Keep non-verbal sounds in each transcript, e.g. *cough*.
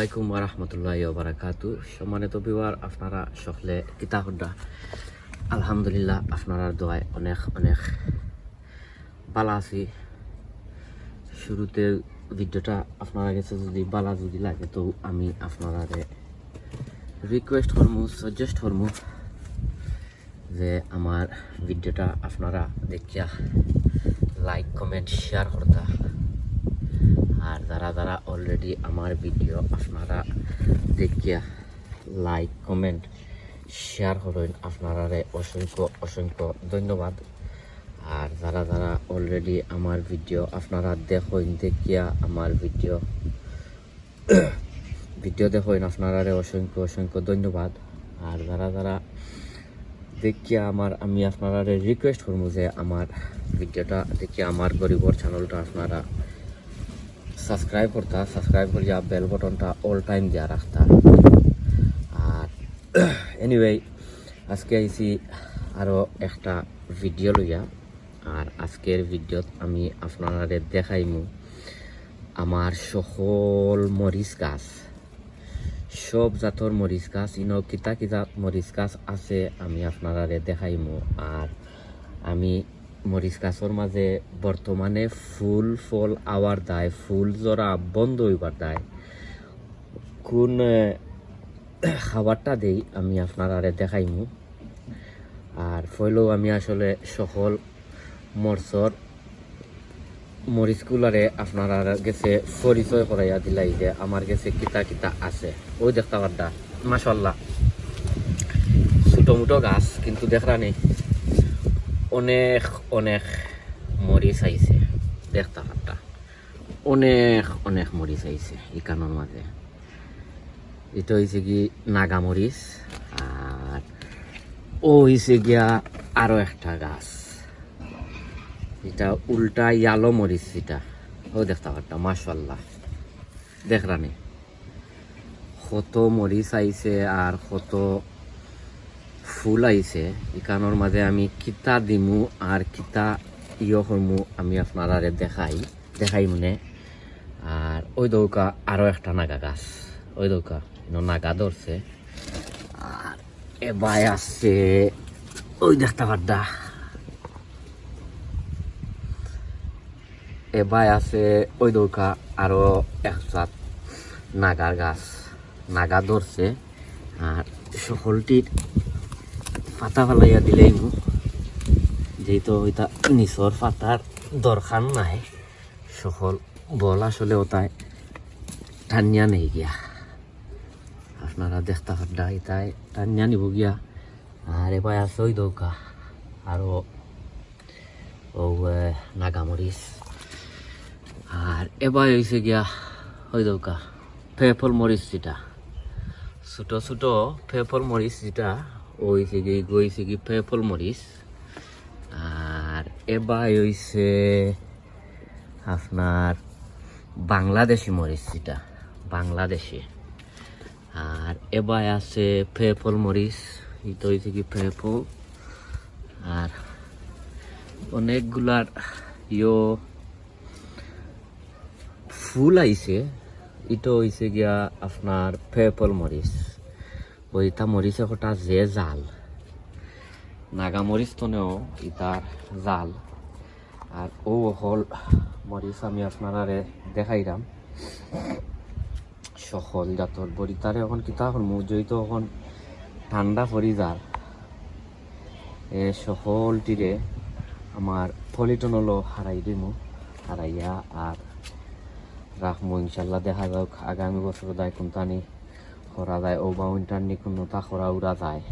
আলাইকুম রহমতুল্লাহ বারাকাতু সম্মানিত বিবার আপনারা সকলে কিতাবডা আলহামদুলিল্লাহ, আপনারা দোয়ায় অনেক অনেক বালা আছি। শুরুতে ভিডিওটা আপনারা কাছে যদি বালা যদি লাগে, তো আমি আপনারা রিকোয়েস্ট করমু সাজেস্ট করমু যে আমার ভিডিওটা আপনারা দেখিয়া লাইক কমেন্ট শেয়ার করতা। আর যারা যারা অলরেডি আমার ভিডিও আপনারা দেখিয়া লাইক কমেন্ট শেয়ার করেন আপনারা অসংখ্য অসংখ্য ধন্যবাদ। আর যারা যারা অলরেডি আমার ভিডিও আপনারা দেখেন, দেখিয়া আমার ভিডিও ভিডিও *coughs* দেখেন আপনারা অসংখ্য অসংখ্য ধন্যবাদ। আর যারা যারা দেখিয়া আমার, আমি আপনারা রিকোয়েস্ট করব যে আমার ভিডিওটা দেখিয়া আমার গরিবর চ্যানেলটা আপনারা সাবস্ক্রাইব করতা সাবস্ক্রাইব করিয়া বেল বটনটা অল টাইম দিয়া রাখতা। আর এনিওয়ে আজকে আইছি আরও একটা ভিডিও লইয়া। আর আজকের ভিডিওত আমি আপনারা দেখাইমু আমার সকল মরিচ গাছ। সব জাতর মরিচ গাছ, ইনো কিতা কিতা মরিচ গাছ আছে আমি আপনারা দেখাইমু। আর আমি মরিচ গাছর মাঝে বর্তমানে ফুল, ফল আওয়ার দায় ফুল জরা বন্ধ হইবার দায় কোন খাবারটা দেই আমি আপনারা দেখাইমু। আর ফইলেও আমি আসলে সকল মরচর মরিচগুলারে আপনারা গেছে পরিচয় করাইয়া দিলাই যে আমার গেছে কিতা কিতা আছে। ওই দেখতে পারদা মাসাল্লাহ ছোটো মোটো গাছ, কিন্তু দেখরা নেই। অনেক অনেক মরিচ আইছে দেখতে পারতা অনেক অনেক মরিচ আইছে ইকানোর মাঝে এটা হয়েছে কি নাগা মরিচ আর ও হয়েছে গিয়া আরও একটা গাছ। এটা উল্টা ইয়ালো মরিচ এটা। ও দেখতে পারতা মাসাল্লাহ দেখরানি কত মরিচ আইছে আর কত ফুল আইছে ইকানোর মাঝে আমি কিতা দিমু আর কিতা ইয় করমু আমি আপনারা দেখাই দেখাই মনে। আর ওই দৌকা আরও একটা নাগা গাছ, ওই দৌকা নাগা ধরছে। আর এবার আছে ওই দেখতে পারদা। এবার আছে ওই দৌকা আরও একসাথ নাগার গাছ, নাগা ধরছে। আর সকলটির পাতা ফালাইয়া দিলেই মু যেহেতু ওইটা নিচর পাতার দরকার নাই সকল বল আসলে ওটাই টানিয়া নেই গিয়া। আপনারা দেখতে পাড্ডা এটাই টানিয়া নিব গিয়া। আর এবার আছে ওই দৌকা। আরও ও নাগামরিচ। আর এবার হয়েছে গিয়া ওই দৌকা, ফেফল মরিচ যেটা। ছোট ছোট ফেফল মরিচ যেটা ওইছে কি গইছে কি ফেফল মরিচ। আর এবার হইছে আপনার বাংলাদেশি মরিচ যেটা, বাংলাদেশি। আর এবার আছে ফেফল মরিচ, এটা হয়েছে কি ফেফল আর অনেকগুলার ইয়ো ফুল আইছে, এটা হয়েছে গিয়া আপনার ফেফল মরিচ। ওইটা মরিচ কটা যে জাল। নাগা মরিচ তনেও ইতার জাল। আর ও হল মরিচ আমি আপনারা দেখাইলাম সকল জাতর বড়িতারে এখন কিতা এখন মুজইতো এখন ঠান্ডা পরি যার, এ সকলটিরে আমার ফলিটন হলো হারাই দিমু, হারাইয়া আর রাখমু ইনশাল্লাহ, দেখা যাক আগামী বছর দায় কোনটানি করা যায়, ও বা উইন্টার নিকুণতা করা উড়া যায়।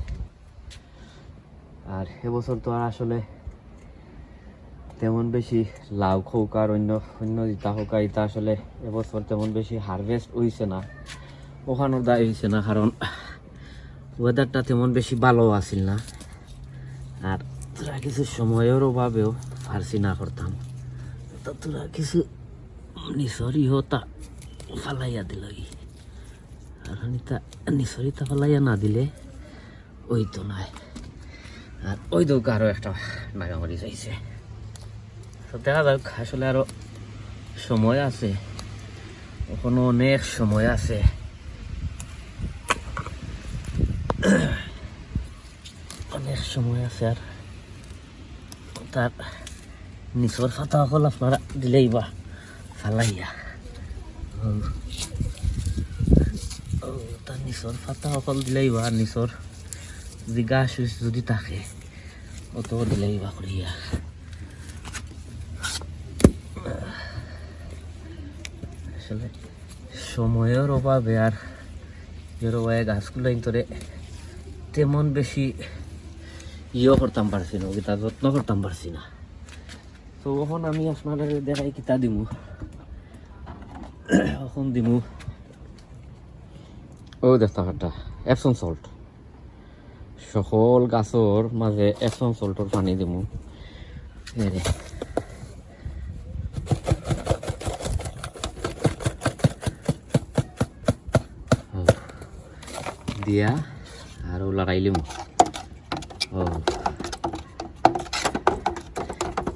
আর এবছর তো আর আসলে তেমন বেশি লাভ হোক আর অন্য অন্য ইতা হোক ইতা আসলে এবছর তেমন বেশি হারভেস্ট হইছে না। ওখানোর দায় হইছে না, কারণ ওয়েদারটা তেমন বেশি ভালো আছিল না। আর তোরা কিছু সময়ের অভাবেও পারছি না করতাম। তো তোরা কিছু নিসরি হতা ফালাইয়া দিল টানানিটা নিচরিটা ফেলাইয়া না দিলে ওই তো নাই। আর ওই দৌকা আরও একটা নাগামারি চাইছে তো দেখা যাক আসলে আরও সময় আছে। ওখানে অনেক সময় আছে। অনেক সময় আছে আর তার নিচর ফাতা অকল আপনারা দিলেই বা ফালাইয়া। তার নিচর ফাতা সকল দিলেই বা নিচর যদি গাছ যদি থাকে অত দিলেই বা করিয়া আসলে সময়ের অভাবে আর অভাবে গাছগুলো ইন্তরে তেমন বেশি ইয়ে করতাম পারছি না ওটা যত্ন করতাম পারছি না। তো এখন আমি আপনাদের দেখাই কিতা দিমু। এখন দিমু। ও দেখতে পারটা এপসন সল্ট সকল গাছর মাঝে এপসন সল্টর পানি ও, দিয়া আর ও লাগাইলিম ও।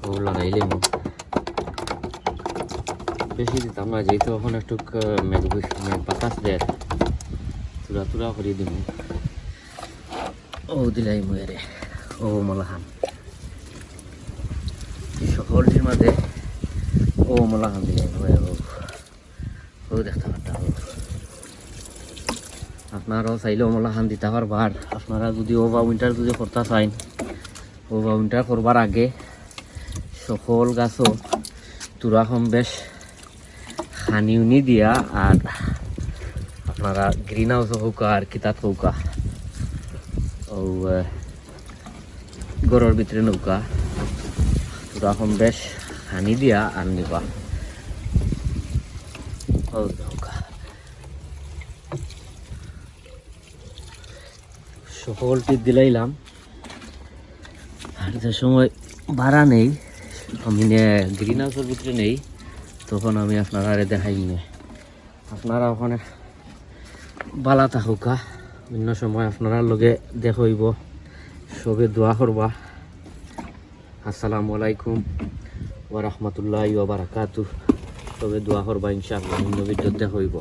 ও লাগাইলিম বেশি দিতাম না যেহেতু এখন একটু মেঘ বাতাস দেয়। তুরা তুরা করে দিম। ও দিলাই মুয়েরে ও মলাহান। সকলটির মাঝে ও মলাহান দিলাই মুয়ে ও দেখতে পারতাম আপনারাও চাইলেও মলাহান দিতে পারবার। আপনারা যদি ওভা উইন্টার যদি করতে চাইন ওভা উইন্টার করবার আগে সকল গাছও তুরা কম বেশ হানি উনি দিয়া, আর আপনারা গ্রিন হাউস হোক আর কিতাত হোকা ও আহ, ভিতরে নৌকা। কম বেশ হানি দিয়া আর নিবা। ও নৌকা। সকলটি দিলাইলাম। আর যে সময় ভাড়া নেই আমি গ্রিন হাউসের ভিতরে নেই তখন আমি আপনারা দেখাই নে। আপনারা ওখানে বালা থাকুকা অন্য সময় আপনারা লগে দেখইব সবে দোয়া করবা। আসসালাম আলাইকুম ওয়া রাহমাতুল্লাহি ওয়া বারাকাতুহু। সবে দোয়া করবা ইনশাআল্লাহ। অন্য ভিডিও দেখইব